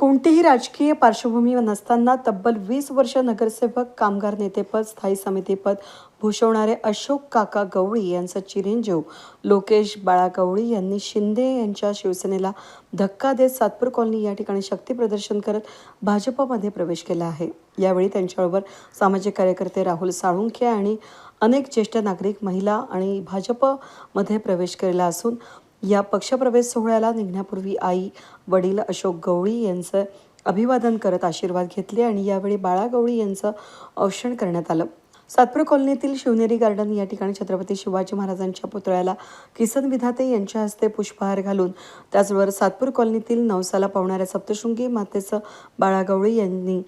कोणतीही राजकीय पार्श्वभूमी नसताना तब्बल वीस वर्ष नगरसेवक कामगार नेतेपद स्थायी समितीपद भूषवणारे अशोक काका गवळी यांचा चिरंजीव. लोकेश बाळा गवळी यांनी शिंदे यांच्या शिवसेनेला धक्का देत सातपूर कॉलनी या ठिकाणी शक्ती प्रदर्शन करत भाजपमध्ये प्रवेश केला आहे. यावेळी त्यांच्याबरोबर सामाजिक कार्यकर्ते राहुल साळुंखे आणि अनेक ज्येष्ठ नागरिक महिला आणि भाजपमध्ये प्रवेश केलेला असून या पक्षप्रवेश सोहळ्याला निघण्यापूर्वी आई वडील अशोक गवळी यांचं अभिवादन करत आशीर्वाद घेतले आणि यावेळी बाळा गवळी यांचं औषण करण्यात आलं. सातपूर कॉलनीतील शिवनेरी गार्डन या ठिकाणी छत्रपती शिवाजी महाराजांच्या पुतळ्याला किसन विधाते यांच्या हस्ते पुष्पहार घालून त्याचबरोबर सातपूर कॉलनीतील नवसाला पावणाऱ्या सप्तशृंगी मातेचं बाळागवळी यांनी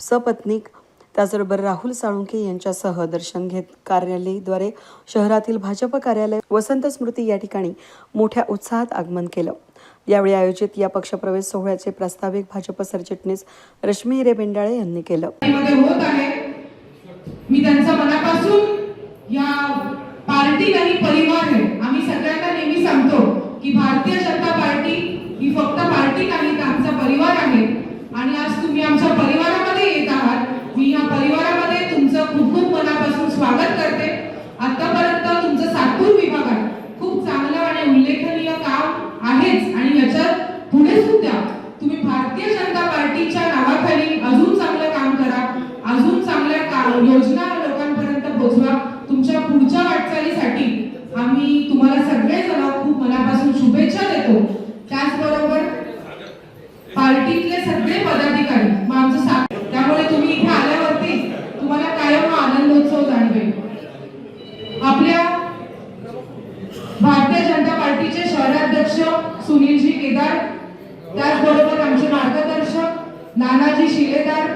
सपत्नीक त्याचबरोबर राहुल साळुंखे यांच्यासह दर्शन घेत कार्यालयाद्वारे शहरातील भाजप कार्यालय वसंत स्मृती या ठिकाणी मोठ्या उत्साहात आगमन केलं. यावेळी आयोजित या पक्षप्रवेश सोहळ्याचे प्रास्ताविक भाजप सरचिटणीस रश्मी हिरे बेंडाळे यांनी केलं. होत आहे मी त्यांचा मनापासून या पार्टी नाही परिवार आहे आम्ही सगळ्यांना नेहमी सांगतो की भारतीय जनता पार्टी ही फक्त पार्टी नाही तर आमचा परिवार आहे. आणि आज तुम्ही आमच्या परिवारामध्ये येत आहात मी या परिवारामध्ये तुमचं खूप खूप मनापासून स्वागत करते. आतापर्यंत तुमचं सातपूर विभागात खूप चांगलं आणि उल्लेखनीय काम आहेच आणि याच्यात पुढे सुद्धा तुम्ही भारतीय जनता पार्टीच्या नावाखाली अजून चांगलं काम करा अजून चांगल्या का- योजना लोकांपर्यंत पोहोचवा तुमच्या पुढच्या वाटचालीसाठी आम्ही तुम्हाला सगळेजण खूप मनापासून शुभेच्छा देतो त्याचबरोबर पार्टीतले सगळे पदाधिकारी मग आमचं साथ त्यामुळे तुम्ही इथे आल्यावरती तुम्हाला कायम हा आनंदोत्सव जाणवेल आपल्या भारतीय जनता पार्टीचे शहराध्यक्ष सुनीलजी केदार त्याचबरोबर आमचे मार्गदर्शक नानाजी शिलेदार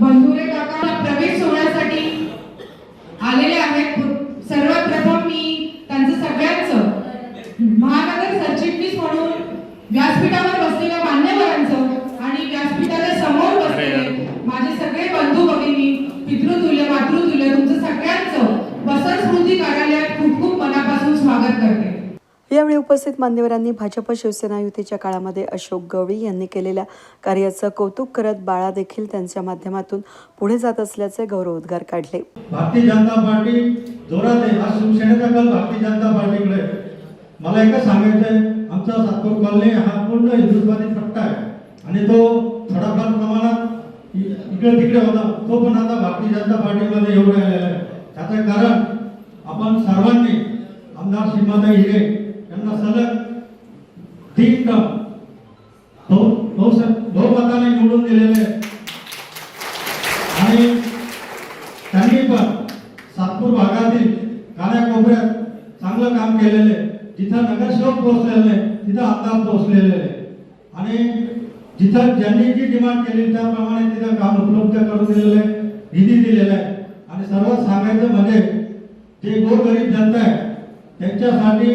बंधुरे काका या प्रवेश सोहळ्यासाठी आलेले आहेत सर्वात प्रथम मी त्यांचं सगळ्यांचं महानगर सरचिटणीस म्हणून व्यासपीठावर बसलेल्या मान्यवरांचं आणि व्यासपीठाच्या समोर बसलेले माझे सगळे बंधू भगिनी पितृतुल्य मातृतुल्य तुमचं सगळ्यांचं वसंत स्मृती कार्यालयात खूप खूप मनापासून स्वागत करते यावेळी उपस्थित मान्यवरांनी भाजप शिवसेना युतीच्या काळामध्ये अशोक गवळी यांनी केलेल्या कार्याचं कौतुक करत बाळा देखील त्यांच्या माध्यमातून पुढे जात असल्याचे गौरवोद्गार काढले. भारतीय जनता पार्टी जोरात आहे. हा शिवसेनेचा कल भारतीय जनता पार्टीकडे मला एकच सांगायचंय आमचा सातपूर कॉलनी हा पूर्ण हिंदुत्वादी पट्टा आहे. आणि तो थोडाफार प्रमाणात इकडे तिकडे होता. तो पण आता भारतीय जनता पार्टीमध्ये एवढा आलेला आहे. त्याचं कारण आपण सर्वांनी आमदार सीमाताई हिरे यांना सलग तीन टर्म बहु बहु- बहुमताने निवडून दिलेले. आणि त्यांनी पण सातपूर भागातील कान्याकोपऱ्यात चांगलं काम केलेलं. आहे जिथं नगरसेवक पोहोचलेले तिथं आमदार पोहोचलेले. आणि जिथं ज्यांनी जी डिमांड केली त्याप्रमाणे तिथं काम उपलब्ध करून दिलेलं आहे निधी दिलेला. आहे आणि सर्वात सांगायचं म्हणजे जे गोरगरीब जनता आहे त्यांच्यासाठी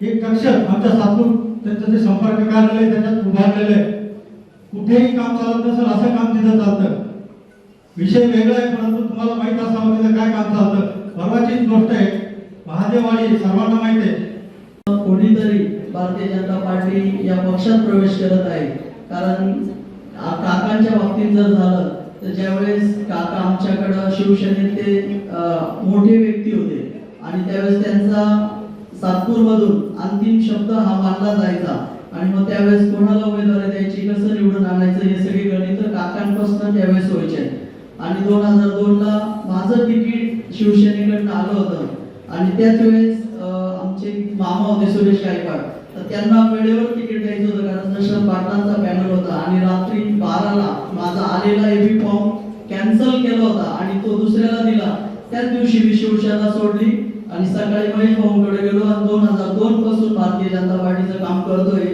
एक कक्ष आमच्या सातपूर त्यांचं जे संपर्क कार्यालय त्याच्यात उभारलेलं आहे. कुठेही काम चालत नसेल असं काम तिथं चालतं. विषय वेगळा आहे परंतु तुम्हाला माहीत असावं तिथं काय काम चालतं. परवाचीच गोष्ट आहे. महादेवाडी सर्वांना माहीत आहे. कोणीतरी भारतीय जनता पार्टी या पक्षात प्रवेश करत आहे. कारण काकांच्या बाबतीत जर झालं तर ज्यावेळेस काका आमच्याकडं शिवसेनेतले मोठे व्यक्ती होते. आणि त्यावेळेस त्यांचा सातपूर मधून अंतिम शब्द हा मानला जायचा. आणि मग त्यावेळेस कोणाला उमेदवारी द्यायची कसं निवडून आणायचं हे सगळे गणित काकांपासून त्यावेळेस व्हायचे. आणि दोन हजार दोन ला माझं तिकीट शिवसेनेकडनं आलं होतं. आणि त्याच वेळेस आमचे मामा होते सुरेश गायकवाड. तर त्यांना वेळेवर तिकीट द्यायचं होतं कारण दशरथ पाटलांचा पॅनल होता. आणि रात्री बाराला माझा आलेला एबी फॉर्म कॅन्सल केला होता आणि तो दुसऱ्याला दिला. त्याच दिवशी मी शिवसेना सोडली. आणि सकाळी महेश भाऊंकडे गेलो आणि दोन हजार दोन पासून भारतीय जनता पार्टीचं काम करतोय.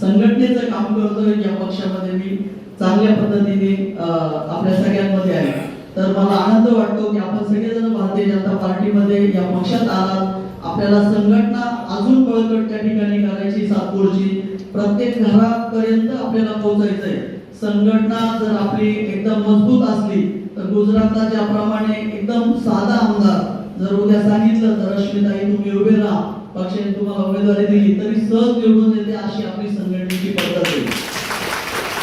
संघटनेचं काम करतोय या पक्षामध्ये मी चांगल्या पद्धतीने आपल्या सगळ्यांमध्ये आहे. तर मला आनंद वाटतो की आपण सगळेजण भारतीय जनता पार्टीमध्ये या पक्षात आलात. आपल्याला संघटना अजून बळकट त्या ठिकाणी करायची सातपूरची प्रत्येक घरापर्यंत आपल्याला पोहोचायचंय. संघटना जर आपली एकदम मजबूत असली तर गुजरातला ज्याप्रमाणे एकदम साधा आमदार जर उद्या सांगितलं तर रश्मीताई तुम्ही उभे राहा. पक्षाने तुम्हाला उमेदवारी दिली तरी सहज निवडून येते अशी आपली संघटनेची पद्धत आहे.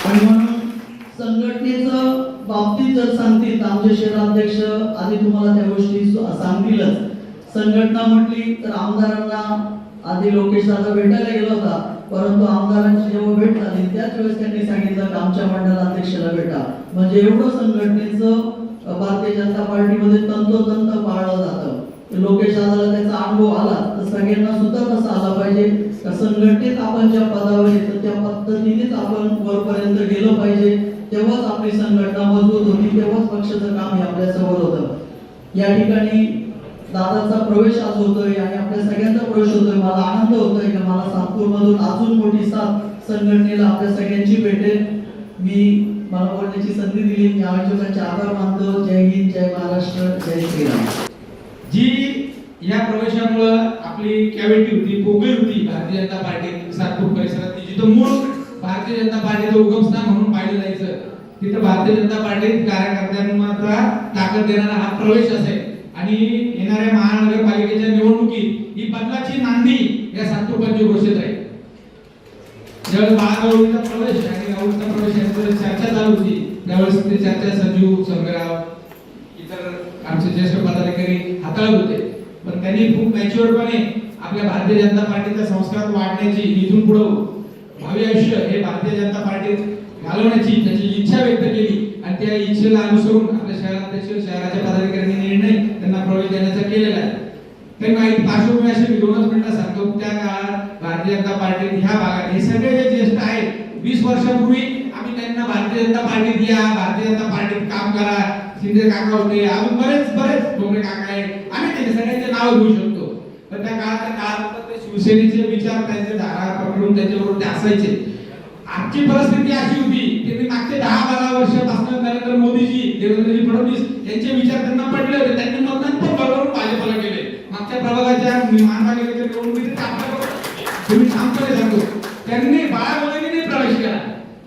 आणि म्हणून संघटनेचं बाबतीत जर सांगतील तर आमचे शहराध्यक्ष आधी तुम्हाला त्या गोष्टी सांगतीलच. संघटना म्हटली तर आमदारांना आधी लोकेश दादा भेटायला गेला होता. परंतु आमदारांची जेव्हा भेट झाली त्याच वेळेस त्यांनी सांगितलं की आमच्या मंडलाध्यक्षाला भेटा. म्हणजे एवढं संघटनेचं भारतीय जनता पार्टीमध्ये तंतोतंत पाळलं जातं. लोकेश दादाला त्याचा अनुभव आला तर सगळ्यांना सुद्धा तसा आला पाहिजे. संघटित संघटनेत आपण ज्या पदावर येतो त्या पद्धतीनेच आपण वरपर्यंत गेलो पाहिजे. तेव्हाच आपली संघटना मजबूत होती तेव्हाच पक्षाचं काम हे आपल्यासमोर होतं. या ठिकाणी दादाचा प्रवेश आज होतोय आणि आपल्या सगळ्यांचा प्रवेश होतोय. मला आनंद होतोय की मला सातपूरमधून अजून मोठी साथ संघटनेला आपल्या सगळ्यांची भेटेल. मी मला बोलण्याची संधी दिली. मी आयोजकांचे आभार मानतो. जय हिंद जय महाराष्ट्र जय श्रीराम. जी या प्रवेशामुळं आपली कॅव्हिटी होती पोकळी होती भारतीय जनता पार्टी सातपूर परिसरात. जिथं मूळ भारतीय जनता पार्टीचं उगमस्थान म्हणून पाहिलं जायचं तिथं भारतीय जनता पार्टीत कार्यकर्त्यांना ताकद देणारा हा प्रवेश असेल. आणि येणाऱ्या महानगरपालिकेच्या निवडणुकीत ही बदलाची नांदी या सातपूर पंचक्रोशीत आहे. ज्यावेळेस महागौरीचा प्रवेश आणि गौरीचा प्रवेश यांच्यावर चर्चा चालू होती. त्यावेळेस ते चर्चा संजू संग्राम इतर आमचे ज्येष्ठ पदाधिकारी हाताळत होते. पण त्यांनी खूप मॅच्युअरपणे आपल्या भारतीय जनता पार्टीच्या संस्कार वाढण्याची इथून पुढं भावी आयुष्य हे भारतीय जनता पार्टीत घालवण्याची त्याची इच्छा व्यक्त केली. आणि त्या इच्छेला अनुसरून आपल्या शहराध्यक्ष शहराच्या पदाधिकाऱ्यांनी निर्णय त्यांना प्रवेश देण्याचा केलेला आहे. ते काही पार्श्वभूमी अशी मी दोनच मिनिटं सांगतो त्या काळात भारतीय जनता पार्टी ह्या भागात हे सगळे जे ज्येष्ठ आहेत वीस वर्षापूर्वी आम्ही त्यांना भारतीय जनता पार्टीत या भारतीय जनता पार्टीत काम करा शिंदे काका होते अजून बरेच बरेच डोंगरे काका आहेत आम्ही त्यांचे सगळ्यांचे नाव घेऊ शकतो. पण त्या काळात काळात ते शिवसेनेचे विचार त्यांचे धारा पकडून त्यांच्याबरोबर ते असायचे. आजची परिस्थिती अशी होती की ते मागचे दहा बारा वर्षापासून नरेंद्र मोदीजी देवेंद्रजी फडणवीस यांचे विचार त्यांना पडले होते त्यांनी मतदान पण बरोबर भाजपला केले मागच्या प्रभागाच्या महानगरपालिकेच्या निवडणुकीत तुम्ही ठामपणे सांगतो त्यांनी बाळावळीने प्रवेश केला.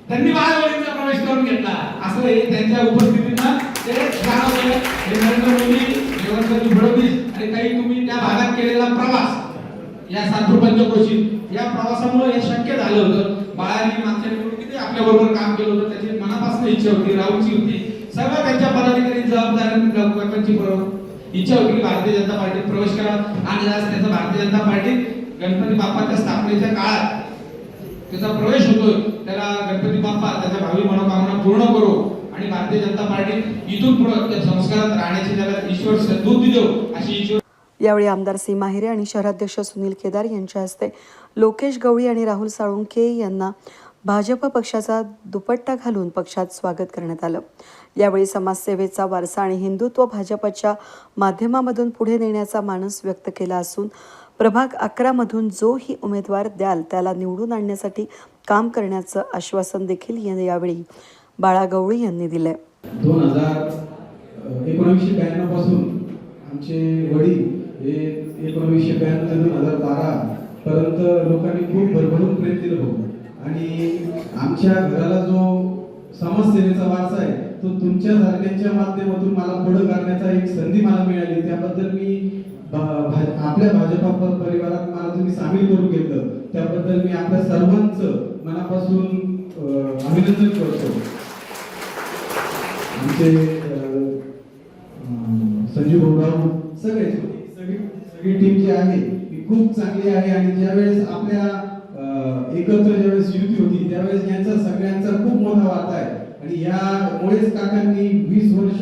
त्यांनी बाळावळींचा प्रवेश करून घेतला. असं हे त्यांच्या उपस्थितीनं ते जाणवलं हे नरेंद्र मोदी देवेंद्रजी फडणवीस आणि काही तुम्ही त्या भागात केलेला प्रवास या सातपूर पंचक्रोशी या प्रवासामुळे हे शक्य झालं होतं. बाळांनी मागच्या निवडणुकीत आपल्या बरोबर काम केलं होतं. त्याची मनापासून इच्छा होती राहूची होती. सगळं त्यांच्या पदाधिकारी जबाबदारी लोकांची बरोबर. इच्छा होती की भारतीय जनता पार्टीत प्रवेश करा. आणि आज त्याचा भारतीय जनता पार्टीत गणपती बाप्पाच्या स्थापनेच्या काळात त्याचा प्रवेश होतोय. त्याला गणपती बाप्पा त्याच्या भावी मनोकामना पूर्ण करू. आणि भारतीय जनता पार्टी इथून पुढे त्या संस्कारात राहण्याची त्याला ईश्वर सद्बुद्धी देऊ अशी ईश्वर यावेळी आमदार सीमा हिरे आणि शहराध्यक्ष सुनील केदार यांच्या हस्ते लोकेश गवळी आणि राहुल साळुंके यांना भाजप पक्षाचा दुपट्टा घालून पक्षात स्वागत करण्यात आलं. यावेळी समाजसेवेचा वारसा आणि हिंदुत्व भाजपच्या माध्यमामधून पुढे नेण्याचा मानस व्यक्त केला असून प्रभाग अकरामधून जोही उमेदवार द्याल त्याला निवडून आणण्यासाठी काम करण्याचं आश्वासन देखील यावेळी बाळा गवळी यांनी दिलंय. दोन हजार एकोणीसशे ब्याण्णवपासून आमचे वडील हे एकोणीसशे ब्याण्णव ते दोन हजार बारा पर्यंत लोकांनी खूप भरभरून प्रेम दिलं होतं आणि आमच्या घराला जो समाजसेवेचा वारसा आहे तो तुमच्या सारख्यांच्या माध्यमातून मला पुढे करण्याचा एक संधी मला मिळाली. त्याबद्दल मी आपल्या भाजपा परिवारात मला तुम्ही सामील करून घेतलं. त्याबद्दल मी आपल्या सर्वांचं मनापासून अभिनंदन करतो. आमचे संजीव भाऊ सगळे सगळी सगळी टीम जी आहे ती खूप चांगली आहे आणि ज्यावेळेस आपल्या एकत्र ज्यावेळेस युती होती त्यावेळेस यांचा सगळ्यांचा खूप मोठा वाटा आहे. आणि यामुळेच काकांनी वीस वर्ष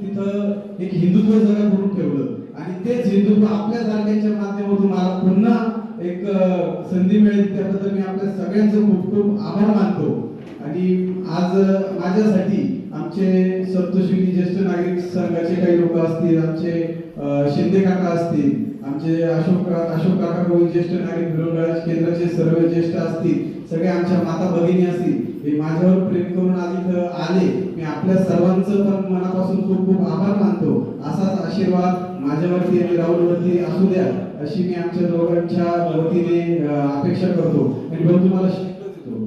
तिथं एक हिंदुत्व जगा करून ठेवलं. आणि तेच हिंदुत्व आपल्या सारख्यांच्या माध्यमातून मला पुन्हा एक संधी मिळेल. त्याबद्दल मी आपल्या सगळ्यांचं खूप खूप आभार मानतो. आणि आज माझ्यासाठी आमचे सप्तशृंगी ज्येष्ठ नागरिक संघाचे काही लोक असतील आमचे शिंदे काका असतील आमचे अशोक अशोक काका गोविंद ज्येष्ठ नागरिक विरोधराज केंद्राचे सर्व ज्येष्ठ असतील सगळे आमच्या माता भगिनी असतील हे माझ्यावर प्रेम करून आज इथं आले. मी आपल्या सर्वांचं पण मनापासून खूप खूप आभार मानतो. असाच आशीर्वाद माझ्यावरती आणि राहुलवरती असू द्या अशी मी आमच्या दोघांच्या वतीने अपेक्षा करतो. आणि पण तुम्हाला शिकत देतो.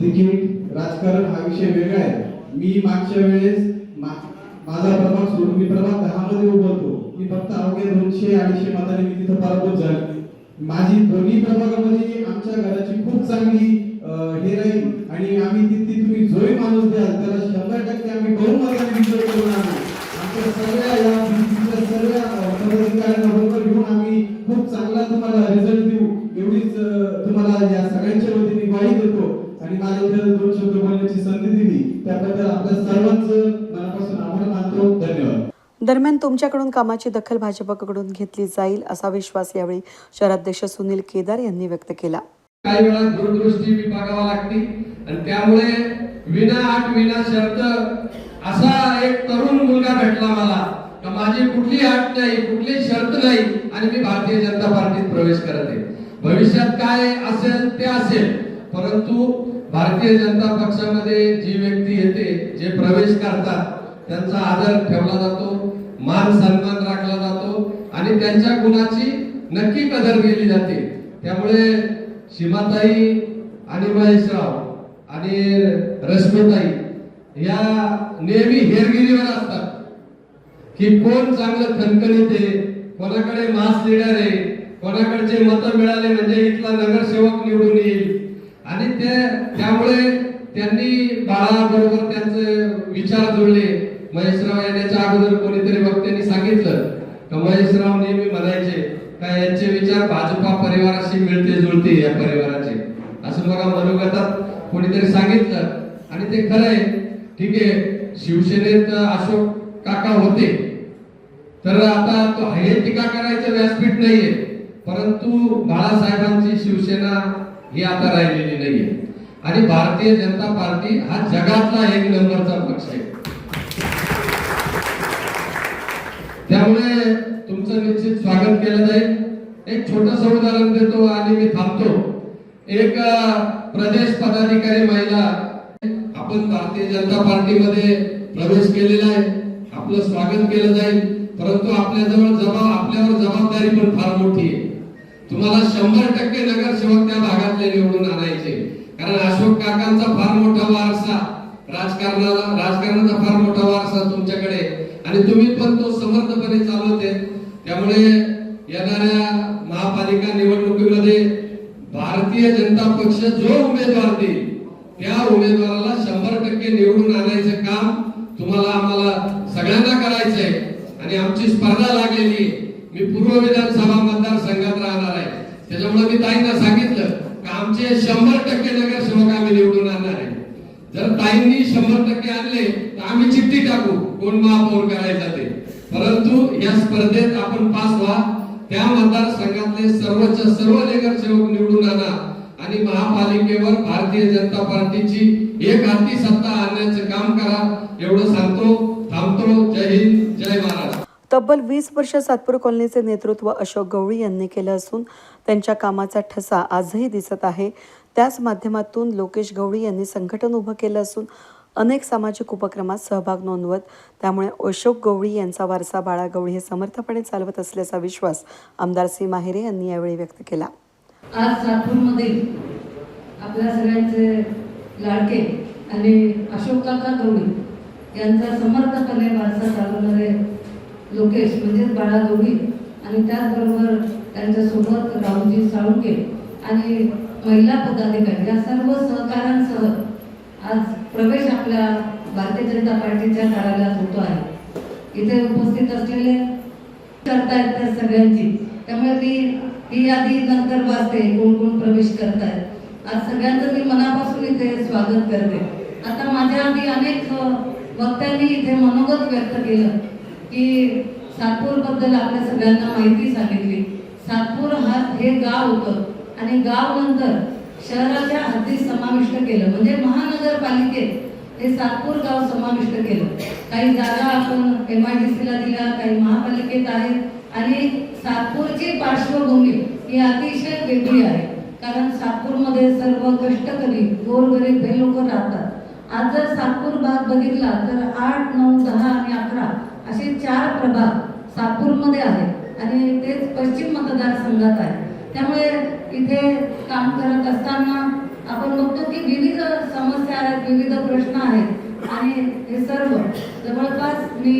तिकीट राजकारण हा विषय वेगळा आहे. मी मागच्या वेळेस माझा प्रभाग सोडून मी प्रभाग दहा मध्ये उभरतो मी फक्त अवघ्या दोनशे अडीचशे मतांनी मी तिथं पराभूत झालो माझी दोन्ही प्रभागामध्ये आमच्या घराची खूप चांगली हे राहील. आणि आम्ही तिथे तुम्ही जोही माणूस द्याल त्याला शंभर टक्के आम्ही बहुमताने विजय करून आणू. आमच्या सगळ्या या BCC सर्व पदाधिकाऱ्यांना बरोबर घेऊन आम्ही खूप चांगला तुम्हाला रिझल्ट देऊ. एवढीच तुम्हाला या सगळ्यांच्या वतीने ग्वाही देतो. आणि मला इथं दोन शब्द बोलण्याची संधी दिली. त्याबद्दल आपल्या सर्वांचं मनापासून आभार मानतो. धन्यवाद. दरम्यान तुमच्याकडून कामाची दखल भाजपकडून घेतली जाईल असा विश्वास यावेळी शहराध्यक्ष सुनील केदार यांनी व्यक्त केला. काही वेळा दूरदृष्टी विभागावा लागते आणि त्यामुळे विना आठ विना शर्त असा एक तरुण मुलगा भेटला मला. का माझी कुठली आठ नाही कुठली शर्त नाही आणि मी भारतीय जनता पार्टीत प्रवेश करत. आहे भविष्यात काय असेल ते असेल. परंतु भारतीय जनता पक्षामध्ये जी व्यक्ती येते जे प्रवेश करतात त्यांचा आदर ठेवला जातो. मान सन्मान राखला जातो आणि त्यांच्या गुणाची नक्की कदर केली जाते. त्यामुळे सीमाताई आणि महेशराव आणि रश्मीताई या नेहमी हेरगिरीवर असतात की कोण चांगलं खणखणीत येते कोणाकडे मास लिडर आहे कोणाकडचे मत मिळाले म्हणजे इथला नगरसेवक निवडून येईल. आणि ते त्यामुळे त्यांनी बाळाबरोबर त्यांचे विचार जुळले. महेशराव येण्याच्या अगोदर कोणीतरी वक्त्यांनी सांगितलं का महेशराव नेहमी म्हणायचे का यांचे विचार भाजपा परिवाराशी मिळते जुळते या परिवाराचे? असं बघा मनोगतात कोणीतरी सांगितलं. आणि ते खरं आहे. ठीक आहे. शिवसेनेत अशोक काका होते. तर आता तो हे टीका करायचं व्यासपीठ नाहीये. परंतु बाळासाहेबांची शिवसेना ही आता राहिलेली नाहीये. आणि भारतीय जनता पार्टी हा जगातला एक नंबरचा पक्ष आहे. त्यामुळे तुमचं निश्चित स्वागत केलं जाईल. एक छोटस उदाहरण देतो आणि मी थांबतो. एक प्रदेश पदाधिकारी महिला आपण भारतीय जनता पार्टीमध्ये प्रवेश केलेला आहे. आपलं स्वागत केलं जाईल. परंतु आपल्याजवळ जबाब आपल्यावर जबाबदारी पण फार मोठी आहे. तुम्हाला शंभर टक्के नगरसेवक त्या भागातले निवडून आणायचे. कारण अशोक काकांचा फार मोठा वारसा राजकारणाला राजकारणाचा फार मोठा वारसा तुमच्याकडे आणि तुम्ही पण तो समर्थपणे चालवते. त्यामुळे येणाऱ्या महापालिका निवडणुकीमध्ये भारतीय जनता पक्ष जो उमेदवार देईल त्या उमेदवाराला शंभर टक्के निवडून आणायचं काम तुम्हाला आम्हाला सगळ्यांना करायचंय. आणि आमची स्पर्धा लागलेली मी पूर्व विधानसभा मतदारसंघात राहणार आहे. त्याच्यामुळे मी ताईंना सांगितलं का आमचे शंभर टक्के नगरसेवक आम्ही निवडून आणणार आहे. जर ताईंनी शंभर टक्के आणले तर आम्ही चिठ्ठी टाकू. कोण महापौर करायचा ते. परंतु या स्पर्धेत आपण पास व्हा. त्या मतदारसंघातले सर्वच्या सर्व नगरसेवक निवडून आणा. आणि महापालिकेवर भारतीय जनता पार्टीची एक हाती सत्ता आणण्याचं काम करा. एवढं सांगतो. थांबतो. जय हिंद. जय महाराष्ट्र. तब्बल वीस वर्ष सातपूर कॉलनीचे नेतृत्व अशोक गवळी यांनी केलं असून त्यांच्या कामाचा ठसा आजही दिसत आहे. त्याच माध्यमातून लोकेश गवळी यांनी संघटन उभं केलं असून अनेक सामाजिक उपक्रमात सहभाग नोंदवत त्यामुळे अशोक गवळी यांचा वारसा बाळा गवळी हे समर्थपणे चालवत असल्याचा विश्वास आमदार सी. माहेरे यांनी यावेळी व्यक्त केला. आज नागपूरमध्ये आपल्या सगळ्यांचे लाडके आणि अशोक काका गवळी यांचा समर्थपणे वारसा चालवणारे लोकेश म्हणजेच बाळा गवळी आणि त्याचबरोबर त्यांच्यासोबत राहुलजी साळुंके आणि महिला पदाधिकारी या सर्व सहकारांसह आज प्रवेश आपल्या भारतीय जनता पार्टीच्या कार्यालयात होतो आहे. इथे उपस्थित असलेले करतायत त्या सगळ्यांची. त्यामुळे मी ही यादी नंतर वाचते कोण कोण प्रवेश करतायत आज सगळ्यांचं मी मनापासून इथे स्वागत करते. आता माझ्या आधी अनेक वक्त्यांनी इथे मनोगत व्यक्त केलं की सातपूरबद्दल आपल्या सगळ्यांना माहिती सांगितली. सातपूर हा हे गाव होतं आणि गाव नंतर शहराच्या हद्दीत समाविष्ट केलं. म्हणजे महानगरपालिकेत हे सातपूर गाव समाविष्ट केलं. काही जागा आपण एम आय डी सीला दिल्या काही महापालिकेत आहेत. आणि सातपूरची पार्श्वभूमी ही अतिशय वेगळी आहे. कारण सातपूरमध्ये सर्व कष्टकरी गोरगरीब हे लोक राहतात. आज जर सातपूर भाग बघितला तर आठ नऊ दहा आणि अकरा असे चार प्रभाग सातपूरमध्ये आहेत. आणि तेच पश्चिम मतदारसंघात आहे त्यामुळे इथे काम करत असताना आपण बघतो की विविध समस्या आहेत विविध प्रश्न आहेत. आणि हे सर्व जवळपास मी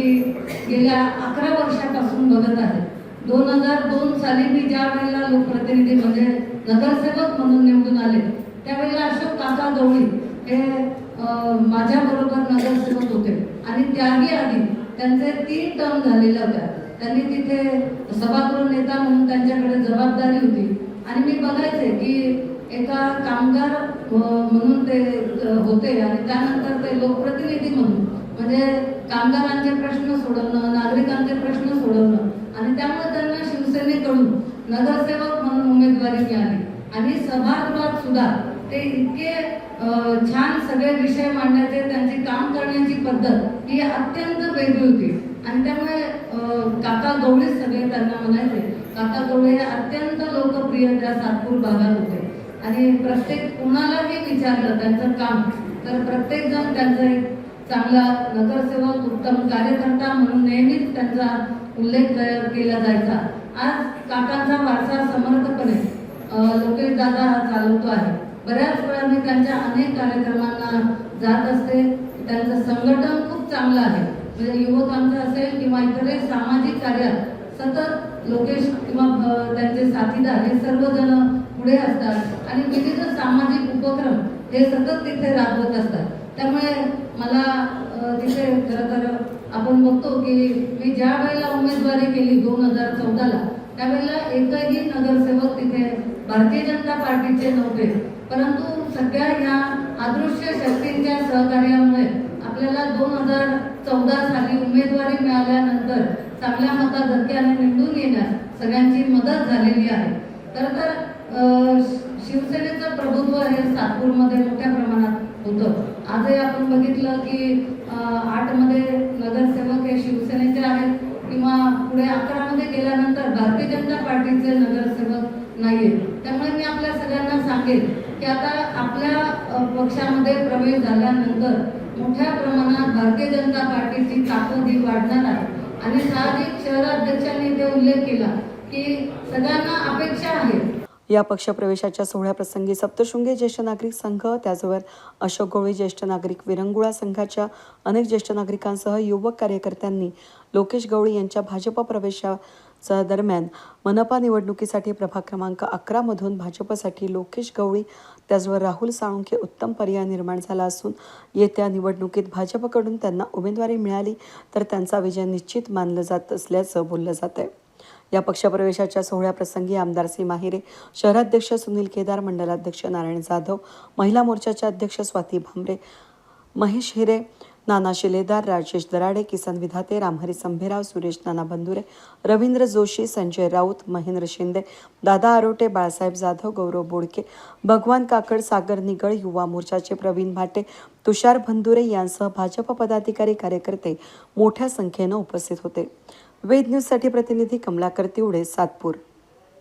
गेल्या अकरा वर्षापासून बघत आहे. दोन हजार दोन साली मी ज्या वेळेला लोकप्रतिनिधी म्हणजे नगरसेवक म्हणून निवडून आले त्यावेळेला अशोक काका गवळी हे माझ्याबरोबर नगरसेवक होते. आणि त्याही आधी त्यांचे तीन टर्म झालेल्या होत्या त्यांनी तिथे सभागृह नेता म्हणून त्यांच्याकडे जबाबदारी होती. आणि मी बघायचे की एका कामगार म्हणून ते होते आणि त्यानंतर ते लोकप्रतिनिधी म्हणून म्हणजे कामगारांचे प्रश्न सोडवणं नागरिकांचे प्रश्न सोडवणं आणि त्यामुळे त्यांना शिवसेनेकडून नगरसेवक म्हणून उमेदवारी मिळाली. आणि सभागृहात सुद्धा ते इतके छान सगळे विषय मांडण्याचे त्यांची काम करण्याची पद्धत ही अत्यंत वेगळी होती. आणि त्यामुळे काका गवळे सगळे त्यांना म्हणायचे काका गवळे हे अत्यंत लोकप्रिय त्या सातपूर भागात होते. आणि प्रत्येक कुणालाही विचारलं त्यांचं काम तर प्रत्येक जण त्यांचा एक चांगला नगरसेवक उत्तम कार्यकर्ता म्हणून नेहमीच त्यांचा उल्लेख केला जायचा. आज काकांचा वारसा समर्थपणे लोकेश दादा हा चालवतो आहे. बऱ्याच वेळा मी त्यांच्या अनेक कार्यक्रमांना जात असते. त्यांचं संघटन खूप चांगलं आहे. म्हणजे युवकांचं असेल किंवा इतर सामाजिक कार्यात सतत लोकेश किंवा त्यांचे साथीदार हे सर्वजण पुढे असतात. आणि विविध सामाजिक उपक्रम हे सतत तिथे राबवत असतात. त्यामुळे मला तिथे खरं तर आपण बघतो की मी ज्या वेळेला उमेदवारी केली दोन हजार चौदाला त्यावेळेला एकही नगरसेवक तिथे भारतीय जनता पार्टीचे नव्हते. परंतु सगळ्या या अदृश्य शक्तींच्या सहकार्यामुळे आपल्याला दोन हजार चौदा साली उमेदवारी मिळाल्यानंतर चांगल्या मताधक्याने निवडून येण्यास सगळ्यांची मदत झालेली आहे. खरं तर शिवसेनेचं प्रभुत्व हे सातपूरमध्ये मोठ्या प्रमाणात होतं. आजही आपण बघितलं की आठमध्ये नगरसेवक हे शिवसेनेचे आहेत किंवा पुढे अकरामध्ये गेल्यानंतर भारतीय जनता पार्टीचे नगरसेवक नाहीये. त्यामुळे मी आपल्या सगळ्यांना सांगेन की आता आपल्या पक्षामध्ये प्रवेश झाल्यानंतर मोठ्या प्रमाणात भारतीय जनता पार्टीची ताकद ही वाढणार आहे. आणि साहजिक शहराध्यक्षांनी ते उल्लेख केला की सगळ्यांना अपेक्षा आहे. या पक्षप्रवेशाच्या सोहळ्याप्रसंगी सप्तशृंगी ज्येष्ठ नागरिक संघ त्याचबरोबर अशोक गवळी ज्येष्ठ नागरिक विरंगुळा संघाच्या अनेक ज्येष्ठ नागरिकांसह युवक कार्यकर्त्यांनी लोकेश गवळी यांच्या भाजप प्रवेशाच्या दरम्यान मनपा निवडणुकीसाठी प्रभाग क्रमांक अकरामधून भाजपसाठी लोकेश गवळी त्याचवर राहुल साळुंखे उत्तम पर्याय निर्माण झाला असून येत्या निवडणुकीत भाजपकडून त्यांना उमेदवारी मिळाली तर त्यांचा विजय निश्चित मानलं जात असल्याचं बोललं जात आहे. या पक्षप्रवेशाच्या सोहळ्याप्रसंगी आमदार सी माहिरे शहराध्यक्ष सुनील केदार मंडलाध्यक्ष नारायण जाधव महिला मोर्चाच्या अध्यक्ष स्वाती भांबरे महेश हिरे नाना शिलेदार राजेश दराडे किसन विधाते रामहरी संभेराव सुरेश नाना बंधुरे रवींद्र जोशी संजय राऊत महेंद्र शिंदे दादा आरोटे बाळासाहेब जाधव गौरव बोडके भगवान काकड सागर निगळ युवा मोर्चाचे प्रवीण भाटे तुषार भंधुरे यांसह भाजप पदाधिकारी कार्यकर्ते मोठ्या संख्येनं उपस्थित होते. वेद न्यूजसाठी प्रतिनिधी कमलाकर तिवडे सातपूर.